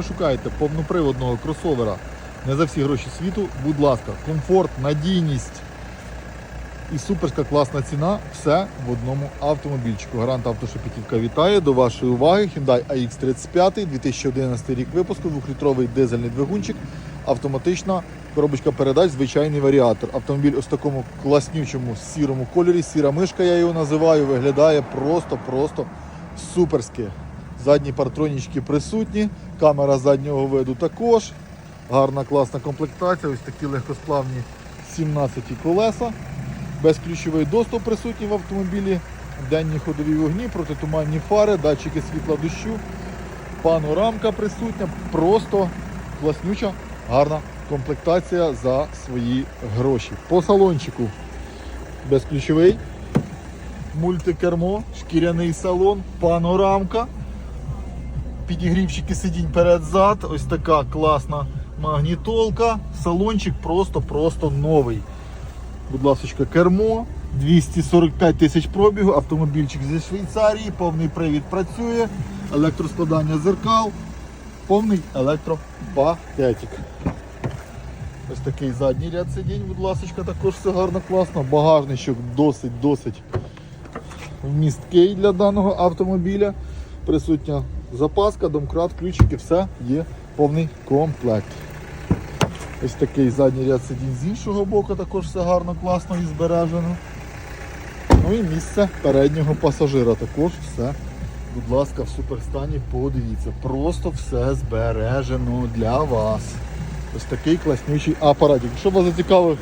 ви шукаєте повноприводного кросовера не за всі гроші світу, будь ласка, комфорт, надійність і суперська класна ціна все в одному автомобільчику. Гарант Автошепетівка вітає до вашої уваги. Hyundai AX35, 2011 рік випуску, 2-літровий дизельний двигунчик, автоматична коробочка передач, звичайний варіатор. Автомобіль ось такому класнючому сірому кольорі. Сіра мишка, я його називаю, виглядає просто-просто суперськи. Задні партронічки присутні, камера заднього виду також. Гарна класна комплектація, ось такі легкосплавні 17 колеса. Безключовий доступ присутній в автомобілі, денні ходові вогні, протитуманні фари, датчики світла дощу, панорамка присутня, просто класнюча, гарна комплектація за свої гроші. По салончику безключовий, мультикермо, шкіряний салон, панорамка, підігрівчики сидінь перед-зад, ось така класна магнітолка, салончик просто-просто новий. Будь ласка, кермо, 245 тисяч пробігу, автомобільчик зі Швейцарії, повний привід працює, електроскладання зеркал, повний електропакетик. Ось такий задній ряд сидінь, будь ласка, також все гарно, класно. Багажничок досить-досить вмісткий для даного автомобіля. Присутня запаска, домкрат, ключики, все є повний комплект. Ось такий задній ряд сидінь з іншого боку, також все гарно, класно і збережено. Ну і місце переднього пасажира також все, будь ласка, в суперстані подивіться. Просто все збережено для вас. Ось такий класнючий апаратик. Якщо вас зацікавив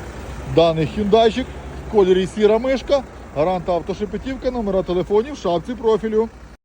даний хюндайчик в кольорі сіра мишка, гарант автошепетівка, номера телефонів шапці профілю.